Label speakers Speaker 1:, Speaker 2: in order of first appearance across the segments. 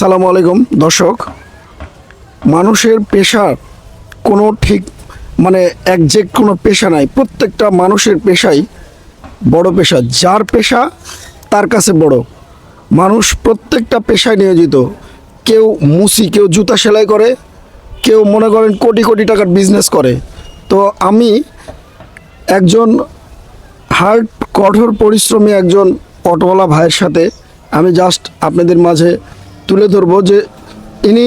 Speaker 1: সালামু আলাইকুম, দর্শক। মানুষের পেশা কোনো ঠিক মানে একজ্যাক্ট কোনো পেশা নাই। প্রত্যেকটা মানুষের পেশাই বড় পেশা। যার পেশা, তার কাছে বড়। মানুষ প্রত্যেকটা পেশায় নিয়োজিত। কেউ মুসি, কেউ জুতা সেলাই করে, কেউ মনে করেন কোটি কোটি টাকার বিজনেস করে। তো আমি একজন হার্ড, কঠোর পরিশ্রমী একজন অটোওয়ালা ভাইয়ের সাথে আমি জাস্ট আপনাদের মাঝে তুলে ধরবো যে ইনি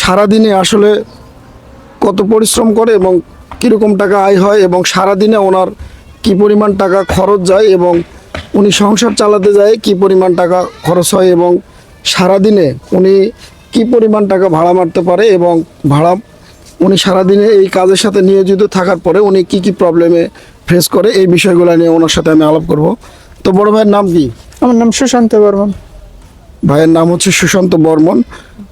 Speaker 1: সারাদিনে আসলে কত পরিশ্রম করে এবং কীরকম টাকা আয় হয় এবং সারাদিনে ওনার কি পরিমাণ টাকা খরচ যায় এবং উনি সংসার চালাতে যায়, কি পরিমাণ টাকা খরচ হয় এবং সারাদিনে উনি কি পরিমাণ টাকা ভাড়া মারতে পারে এবং ভাড়া উনি সারাদিনে এই কাজের সাথে নিয়োজিত থাকার পরে উনি কি কি প্রবলেমে ফেস করে, এই বিষয়গুলো নিয়ে ওনার সাথে আমি আলাপ করব। তো বড় ভাইয়ের নাম কি?
Speaker 2: আমার নাম সুশান্ত বর্মন।
Speaker 1: ভাইয়ের নাম হচ্ছে সুশান্ত বর্মন।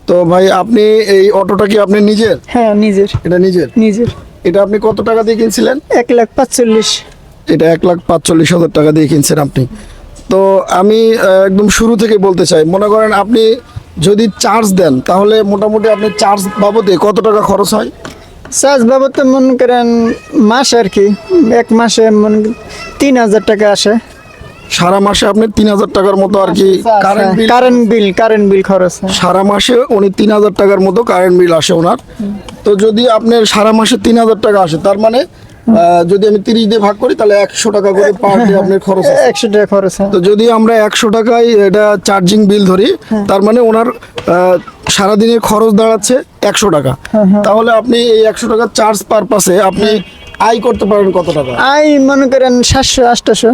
Speaker 1: তো ভাই আপনি এই অটোটা কি আপনি নিজের?
Speaker 2: হ্যাঁ নিজের।
Speaker 1: এটা নিজের?
Speaker 2: নিজের।
Speaker 1: এটা আপনি কত টাকা দিয়ে কিনছিলেন?
Speaker 2: এক লাখ পাঁচচল্লিশ।
Speaker 1: এটা এক লাখ পাঁচচল্লিশ হাজার টাকা দিয়ে কিনছেন আপনি। তো আমি একদম শুরু থেকে বলতে চাই মনে করেন আপনি যদি চার্জ দেন তাহলে মোটামুটি আপনি চার্জ বাবদে কত টাকা খরচ হয়?
Speaker 2: চার্জ বাবদ তো মনে করেন মাস আর কি এক মাসে মনে তিন হাজার টাকা আসে।
Speaker 1: সারা মাসে আপনি তিন হাজার টাকার মতো আর কি current bill
Speaker 2: current bill current bill খরচ
Speaker 1: সারা মাসে উনি তিন হাজার টাকার মতো কারেন্ট বিল আসে ওনার। তো যদি আপনার সারা মাসে তিন হাজার টাকা আসে তার মানে যদি আমি তিরিশ দিয়ে ভাগ করি তাহলে একশো টাকা করে পার ডে আপনার খরচ
Speaker 2: একশো টাকা খরচ
Speaker 1: তো যদি আমরা একশো টাকায় এটা চার্জিং বিল ধরি তার মানে ওনার সারাদিনের খরচ দাঁড়াচ্ছে একশো টাকা। তাহলে আপনি এই একশো টাকা চার্জ পারপাসে আপনি আয় করতে পারেন কত টাকা?
Speaker 2: আয় মনে করেন সাতশো আটশো।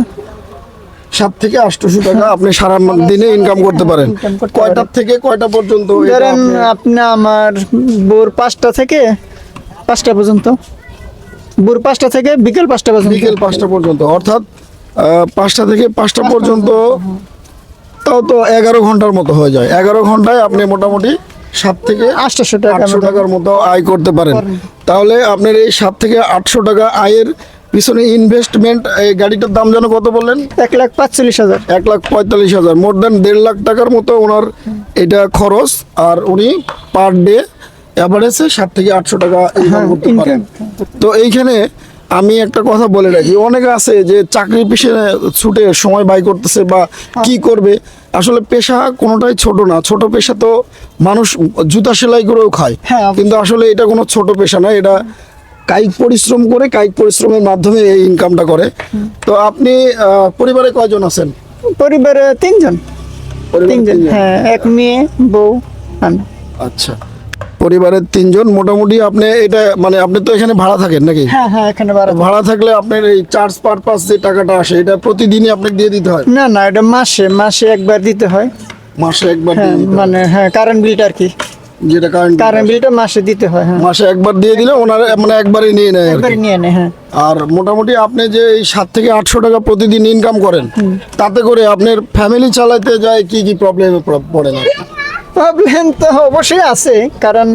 Speaker 1: সাত থেকে আটশোশো টাকা আপনি সারা দিনে ইনকাম করতে পারেন। কয়টার থেকে কয়টা পর্যন্ত
Speaker 2: ধরেন
Speaker 1: আপনি
Speaker 2: আমার ভোর পাঁচটা থেকে পাঁচটা পর্যন্ত। ভোর পাঁচটা থেকে বিকেল পাঁচটা পর্যন্ত।
Speaker 1: বিকেল পাঁচটা পর্যন্ত। অর্থাৎ পাঁচটা থেকে পাঁচটা পর্যন্ত তাও তো এগারো ঘণ্টার মতো হয়ে যায়। এগারো ঘন্টায় আপনি মোটামুটি সাত থেকে
Speaker 2: আটশো টাকা
Speaker 1: আটশো টাকার মতো আয় করতে পারেন। তাহলে আপনার এই সাত থেকে আটশো টাকা আয়ের পিছনে ইনভেস্টমেন্ট এই গাড়িটার দাম যেন কত বললেন?
Speaker 2: এক লাখ পাঁচচল্লিশ হাজার।
Speaker 1: এক লাখ পঁয়তাল্লিশ হাজার মোর দেন দেড় লাখ টাকার মতো ওনার এটা খরচ আর উনি পার ডে অ্যাভারেজে সাত থেকে আটশো টাকা ইনকাম করতে পারেন। তো এইখানে আমি একটা কথা বলে রাখি অনেকে আছে যে চাকরি পিছনে ছুটে সময় ব্যয় করতেছে বা কি করবে আসলে পেশা কোনোটাই ছোট না। ছোট পেশা তো মানুষ জুতা সেলাই করেও খায়।
Speaker 2: হ্যাঁ,
Speaker 1: কিন্তু আসলে এটা কোনো ছোট পেশা না এটা কায়িক পরিশ্রম করে কায়িক পরিশ্রমের মাধ্যমে এই ইনকামটা করে। তো আপনি পরিবারে কয়জন আছেন?
Speaker 2: পরিবারে তিনজন। তিনজন। হ্যাঁ এক মেয়ে বউ আমি।
Speaker 1: আচ্ছা। পরিবারের তিনজন মোটামুটি আপনি এটা মানে আপনি তো এখানে ভাড়া থাকেন নাকি?
Speaker 2: হ্যাঁ হ্যাঁ এখানে বারো
Speaker 1: ভাড়া থাকলে আপনার এই চার্জ পারপাস যে টাকাটা আসে এটা প্রতিদিনই আপনাকে দিয়ে দিতে হয়?
Speaker 2: না না এটা মাসে মাসে একবার দিতে হয়।
Speaker 1: মাসে একবার
Speaker 2: হয়। মানে হ্যাঁ কারেন্ট বিলটা আর কি।
Speaker 1: যেটা কারেন্ট
Speaker 2: কারেন্ট বিলটা মাসে দিতে হয় হ্যাঁ।
Speaker 1: মাসে একবার দিয়ে দিলে ওনার মানে একবারই নিয়ে নেয় আর
Speaker 2: একবার
Speaker 1: কি।
Speaker 2: নিয়ে নে হ্যাঁ।
Speaker 1: আর মোটামুটি আপনি যে এই সাত থেকে আটশো টাকা প্রতিদিন ইনকাম করেন তাতে করে আপনার ফ্যামিলি চালাতে যায় কি কি প্রবলেমে পড়েন?
Speaker 2: প্রবলেম তো অবশ্যই আছে কারণ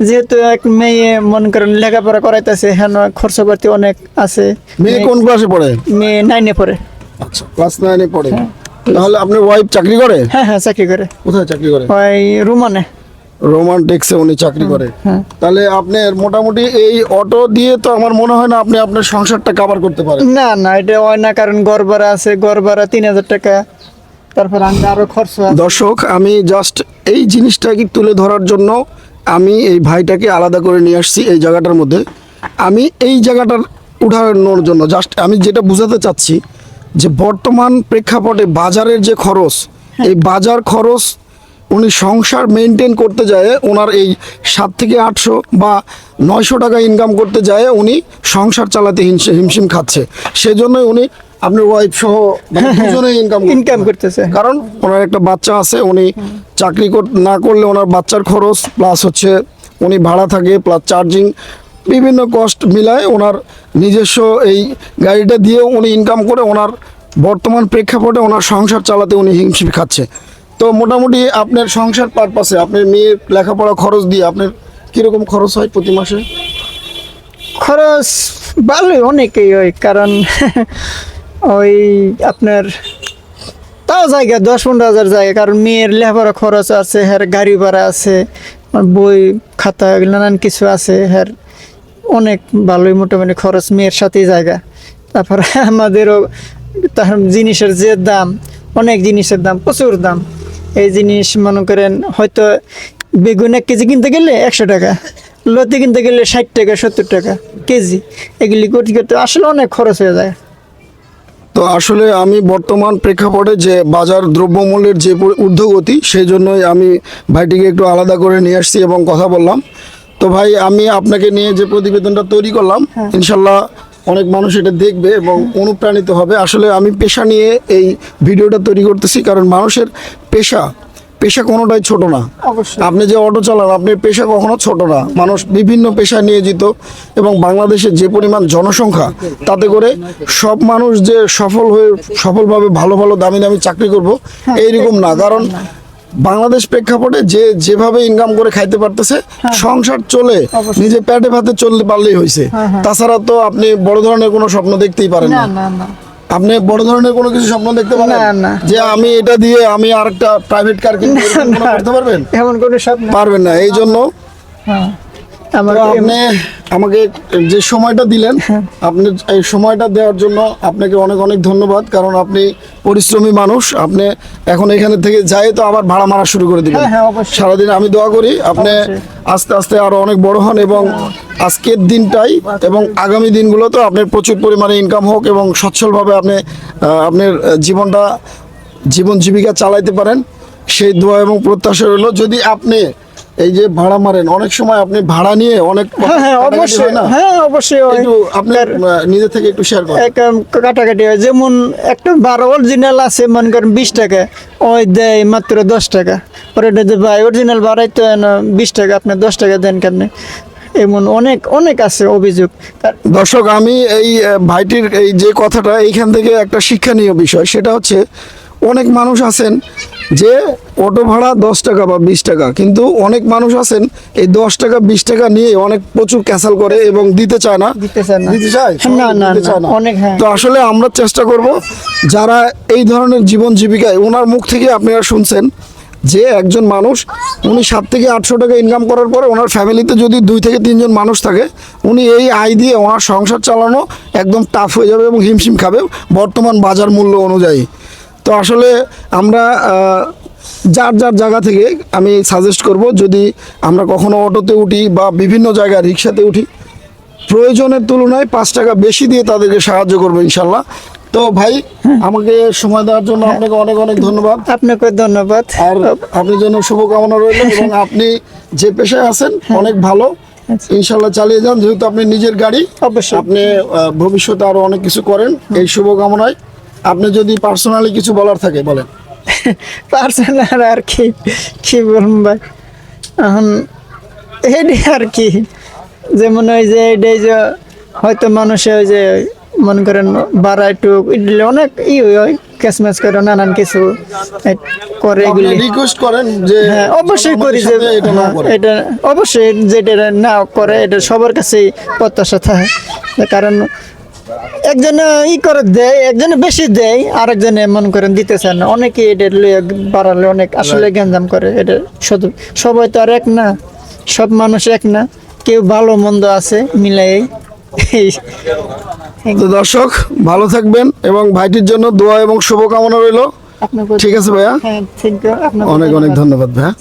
Speaker 2: যেহেতু এক মেয়ে মনে করেন লেখাপড়া করাইতেছে হ্যাঁ খরচাপাতি অনেক আছে।
Speaker 1: মেয়ে কোন ক্লাসে পড়ে?
Speaker 2: মেয়ে নাইনে পড়ে।
Speaker 1: আচ্ছা ক্লাস নাইনে পড়ে। তাহলে আপনার ওয়াইফ চাকরি করে?
Speaker 2: হ্যাঁ হ্যাঁ চাকরি করে।
Speaker 1: কোথায় চাকরি করে?
Speaker 2: ওই রুমানে।
Speaker 1: রোমান্টিক্সে উনি চাকরি করে।
Speaker 2: হ্যাঁ।
Speaker 1: তাহলে আপনার মোটামুটি এই অটো দিয়ে তো আমার মনে হয় না আপনি আপনার সংসারটা কাভার করতে পারেন।
Speaker 2: না না এটা হয় না কারণ ভাড়া আছে ভাড়া তিন হাজার টাকা তারপর আমরা আরও খরচ
Speaker 1: দর্শক আমি জাস্ট এই জিনিসটাকে তুলে ধরার জন্য আমি এই ভাইটাকে আলাদা করে নিয়ে আসছি এই জায়গাটার মধ্যে। আমি এই জায়গাটার উঠানোর জন্য জাস্ট আমি যেটা বোঝাতে চাচ্ছি যে বর্তমান প্রেক্ষাপটে বাজারের যে খরচ এই বাজার খরচ উনি সংসার মেনটেন করতে যায় ওনার এই সাত থেকে আটশো বা নয়শো টাকা ইনকাম করতে যায় উনি সংসার চালাতে হিমশি- হিমশিম খাচ্ছে। সেজন্যই উনি আপনার ওয়াইফ সহ মানে দুজনে ইনকাম
Speaker 2: ইনকাম করতেছে।
Speaker 1: কারণ ওনার একটা বাচ্চা আছে উনি চাকরি কর- না করলে ওনার বাচ্চার খরচ প্লাস হচ্ছে উনি ভাড়া থাকে প্লাস চার্জিং বিভিন্ন কস্ট মিলায় ওনার নিজস্ব এই গাড়িটা দিয়েও উনি ইনকাম করে ওনার বর্তমান প্রেক্ষাপটে ওনার সংসার চালাতে উনি হিমশিম খাচ্ছে। তো মোটামুটি আপনার সংসার পারপাসে আপনার মেয়ের লেখাপড়া খরচ দিয়ে আপনার কীরকম খরচ হয় প্রতি মাসে?
Speaker 2: খরচ ভালোই অনেকেই হয়, কারণ ওই আপনার তাও জায়গা, দশ পনেরো হাজার জায়গা, কারণ মেয়ের লেখাপড়া খরচ আছে, হ্যার গাড়ি ভাড়া আছে বই খাতা নানান কিছু আছে, হ্যার অনেক ভালোই মোটামুটি খরচ, মেয়ের সাথেই জায়গা। তারপরে আমাদেরও তার জিনিসের যে দাম, অনেক জিনিসের দাম, প্রচুর দাম। এই জিনিস মনে করেন হয়তো বেগুন এক কেজি কিনতে গেলে একশো টাকা লতি কিনতে গেলে ষাট টাকা সত্তর টাকা কেজি। এগুলি করতে করতে আসলে অনেক খরচ হয়ে যায়।
Speaker 1: তো আসলে আমি বর্তমান প্রেক্ষাপটে যে বাজার দ্রব্যমূল্যের যে ঊর্ধ্বগতি সেই জন্যই আমি ভাইটিকে একটু আলাদা করে নিয়ে আসছি এবং কথা বললাম। তো ভাই আমি আপনাকে নিয়ে যে প্রতিবেদনটা তৈরি করলাম ইনশাল্লাহ অনেক মানুষ এটা দেখবে এবং অনুপ্রাণিত হবে। আসলে আমি পেশা নিয়ে এই ভিডিওটা তৈরি করতেছি কারণ মানুষের পেশা পেশা কোনোটাই ছোট না। আপনি যে অটো চালান আপনার পেশা কখনো ছোট না। মানুষ বিভিন্ন পেশায় নিয়োজিত এবং বাংলাদেশের যে পরিমাণ জনসংখ্যা তাতে করে সব মানুষ যে সফল হয়ে সফলভাবে ভালো ভালো দামি দামি চাকরি করব এইরকম না। কারণ বাংলাদেশ প্রেক্ষাপটে যে যেভাবে ইনকাম করে খাইতে পারতেছে সংসার চলে নিজে প্যাটে ভাতে চলতে পারলেই হয়েছে তাছাড়া তো আপনি বড় ধরনের কোনো স্বপ্ন দেখতেই পারেন
Speaker 2: না।
Speaker 1: আপনি বড় ধরনের কোনো কিছু স্বপ্ন দেখতে পারেন?
Speaker 2: না।
Speaker 1: যে আমি এটা দিয়ে আমি আরেকটা প্রাইভেট কার কিনবো এরকম কোনো করতে পারবেন?
Speaker 2: এমন কোনো স্বপ্ন।
Speaker 1: পারবেন না। এই জন্য
Speaker 2: হ্যাঁ।
Speaker 1: আপনি আমাকে যে সময়টা দিলেন আপনি এই সময়টা দেওয়ার জন্য আপনাকে অনেক অনেক ধন্যবাদ কারণ আপনি পরিশ্রমী মানুষ আপনি এখন এখানে থেকে যাই তো আবার ভাড়া মারা শুরু করে দিবেন।
Speaker 2: হ্যাঁ, হ্যাঁ,
Speaker 1: সারাদিন আমি দোয়া করি আপনি আস্তে আস্তে আরও অনেক বড় হন এবং আজকের দিনটাই এবং আগামী দিনগুলোতে আপনার প্রচুর পরিমাণে ইনকাম হোক এবং সচ্ছলভাবে আপনি আপনার জীবনটা জীবন জীবিকা চালাইতে পারেন। সেই দোয়া এবং প্রত্যাশা রইল যদি আপনি এই যে ভাড়া মারেন অনেক সময় আপনি ভাড়া নিয়ে অনেক
Speaker 2: হ্যাঁ হ্যাঁ অবশ্যই
Speaker 1: না?
Speaker 2: হ্যাঁ অবশ্যই
Speaker 1: আপনার নিজে থেকে একটু শেয়ার করেন।
Speaker 2: কাটাকাটি হয়। যেমন একটা বারো অরিজিনাল আছে মনে করেন বিশ টাকা ওই দেয় মাত্র দশ টাকা। পরে ভাই অরিজিনাল বাড়াই তো বিশ টাকা আপনি দশ টাকা দেন কেন এমন অনেক অনেক আছে অভিযোগ।
Speaker 1: দর্শক আমি এই ভাইটির এই যে কথাটা এইখান থেকে একটা শিক্ষণীয় বিষয়। সেটা হচ্ছে অনেক মানুষ আছেন যে অটো ভাড়া দশ টাকা বা বিশ টাকা কিন্তু অনেক মানুষ আছেন এই দশ টাকা বিশ টাকা নিয়ে অনেক প্রচুর ক্যাসাল করে এবং দিতে চায় না
Speaker 2: দিতে চায় না।
Speaker 1: দিতে
Speaker 2: না, অনেক।
Speaker 1: তো আসলে আমরা চেষ্টা করব যারা এই ধরনের জীবন জীবিকায় ওনার মুখ থেকে আপনারা শুনছেন যে একজন মানুষ উনি সাত থেকে আটশো টাকা ইনকাম করার পরে ওনার ফ্যামিলিতে যদি দুই থেকে তিনজন মানুষ থাকে উনি এই আয় দিয়ে ওনার সংসার চালানো একদম টাফ হয়ে যাবে এবং হিমশিম খাবে বর্তমান বাজার মূল্য অনুযায়ী তো আসলে আমরা যার যার জায়গা থেকে আমি সাজেস্ট করব যদি আমরা কখনো অটোতে উঠি বা বিভিন্ন জায়গায় রিক্সাতে উঠি প্রয়োজনের তুলনায় পাঁচ টাকা বেশি দিয়ে তাদেরকে সাহায্য করব ইনশাল্লাহ। তো ভাই আমাকে সময় দেওয়ার জন্য আপনাকে অনেক অনেক ধন্যবাদ।
Speaker 2: আপনাকে ধন্যবাদ।
Speaker 1: আর আপনার জন্য শুভকামনা রইল এবং আপনি যে পেশায় আছেন অনেক ভালো। ইনশাল্লাহ চালিয়ে যান যেহেতু আপনি নিজের গাড়ি
Speaker 2: অবশ্যই।
Speaker 1: আপনি ভবিষ্যতে আরও অনেক কিছু করেন এই শুভকামনায়। আপনি যদি পার্সোনালি কিছু বলার থাকে বলেন।
Speaker 2: পার্সোনাল আর কি কি বলুন ভাই? এখন এটাই আর কি। যেমন ওই যে এটাই যে হয়তো মানুষে ওই যে মনে করেন বাড়া একটু দিলে অনেক ই হয় ক্যাশম্যাচ করে নানান কিছু করে এগুলি।
Speaker 1: রিকোয়েস্ট করেন যে
Speaker 2: হ্যাঁ অবশ্যই করি যে।
Speaker 1: এটা
Speaker 2: অবশ্যই যেটা না করে এটা সবার কাছেই প্রত্যাশা থাকে। কারণ একজনে ই করে দেয় একজনে বেশি দেয় আর একজনে মন করেন দিতে চায় না অনেকে এটা লইয়া বাড়ালে অনেক আসলে গ্যাঞ্জাম করে এটা শুধু সবাই তো আর এক না সব মানুষ এক না কেউ ভালো মন্দ আছে মিলাই
Speaker 1: তো দর্শক ভালো থাকবেন এবং ভাইটির জন্য দোয়া এবং শুভকামনা রইল। ঠিক আছে ভাইয়া?
Speaker 2: হ্যাঁ ঠিক
Speaker 1: অনেক অনেক
Speaker 2: ধন্যবাদ।
Speaker 1: ধন্যবাদ ভাইয়া।